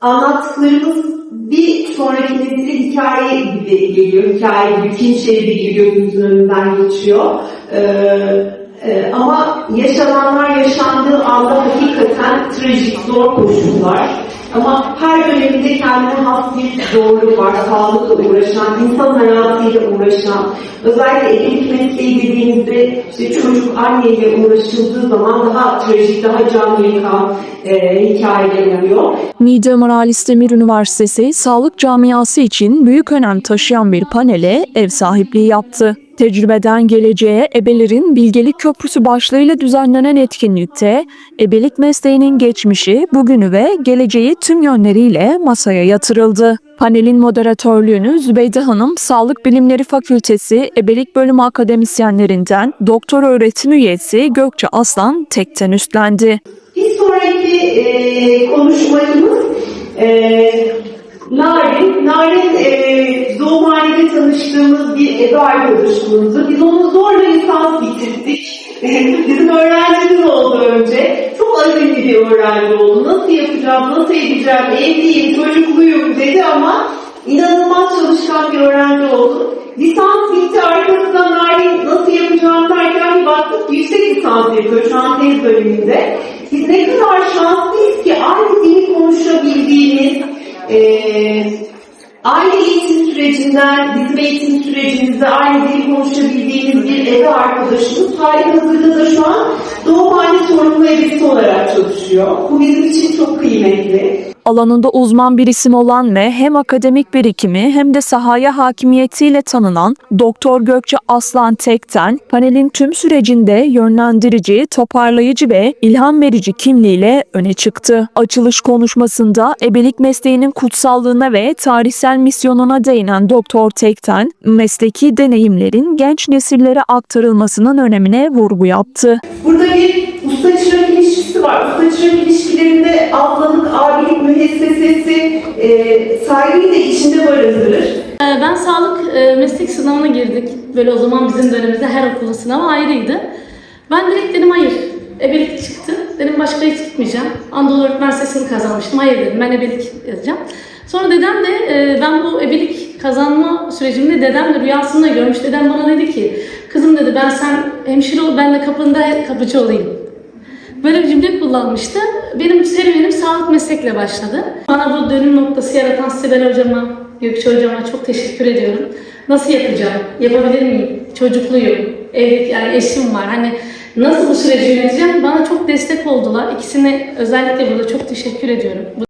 anlattıklarımız bir sonraki nesile hikaye gibi geliyor. Hikaye gibi, film şeridi gibi gözümüzün önünden geçiyor. Ee, e, ama yaşananlar yaşandığı anda hakikaten trajik, zor koşullar. Ama her döneminde kendine has bir zorluk var. Sağlıkla uğraşan, insan hayatıyla uğraşan, özellikle evlilik mesleği dediğimizde işte çocuk anneyle uğraşıldığı zaman daha trajik, daha can yakan e, hikayeler oluyor. Niğde Maraalis Demir Üniversitesi sağlık camiası için büyük önem taşıyan bir panele ev sahipliği yaptı. Tecrübeden geleceğe ebelerin bilgelik köprüsü başlığıyla düzenlenen etkinlikte ebelik mesleğinin geçmişi, bugünü ve geleceği tüm yönleriyle masaya yatırıldı. Panelin moderatörlüğünü Zübeyde Hanım Sağlık Bilimleri Fakültesi Ebelik Bölümü akademisyenlerinden doktor öğretim üyesi Gökçe Aslan tekten üstlendi. Bir sonraki e, konuşmacımız e, Narin. Narin e, doğumhanede tanıştığımız bir ev arkadaşımızdı. Biz onu zorla lisans bitirdik. Bizim öğrencimiz oldu önce. Azimli bir öğrenci oldu. Nasıl yapacağım, nasıl edeceğim, evliyim, çocukluyum dedi ama inanılmaz çalışkan bir öğrenci oldu. Lisans bitti arkasından Narin nasıl yapacağım derken bir baktık yüksek lisans yapıyor şu an tez bölümünde. Biz ne kadar şanslıyız ki aynı dili konuşabildiğimiz, eee Aynı eğitim sürecinden, bizim eğitim sürecimizde aynı dili konuşabildiğimiz bir eve arkadaşımız hali hazırda da şu an doğumhane sorumlu ebesi olarak çalışıyor. Bu bizim için çok kıymetli. Alanında uzman bir isim olan ve hem akademik birikimi hem de sahaya hakimiyetiyle tanınan Doktor Gökçe Aslan Tekten, panelin tüm sürecinde yönlendirici, toparlayıcı ve ilham verici kimliğiyle öne çıktı. Açılış konuşmasında ebelik mesleğinin kutsallığına ve tarihsel misyonuna değinen Doktor Tekten, mesleki deneyimlerin genç nesillere aktarılmasının önemine vurgu yaptı. Burada bir usta çırak ilişkisi var. Usta çırak ilişkilerinde ablalık, abilik müessesesi e, saygıyı da içinde barındırır. Ee, Ben sağlık e, meslek sınavına girdik. Böyle o zaman bizim dönemimizde her okulun sınavı ayrıydı. Ben direkt dedim hayır. Ebelik çıktı. Dedim başka hiç gitmeyeceğim. Anadolu Öğretmen Sesi'ni kazanmıştım. Hayır dedim ben ebelik yazacağım. Sonra dedem de e, ben bu ebelik kazanma sürecimde dedem de rüyasında görmüş. Dedem bana dedi ki kızım dedi ben sen hemşire ol ben de kapında kapıcı olayım. Böyle bir cümle kullanmıştı. Benim serüvenim sağlık meslekle başladı. Bana bu dönüm noktası yaratan Sibel hocama, Gökçe hocama çok teşekkür ediyorum. Nasıl yapacağım? Yapabilir miyim? Çocukluyum. Evlilik yani eşim var. Hani nasıl bu süreci yöneteceğim? Bana çok destek oldular. İkisine özellikle burada çok teşekkür ediyorum.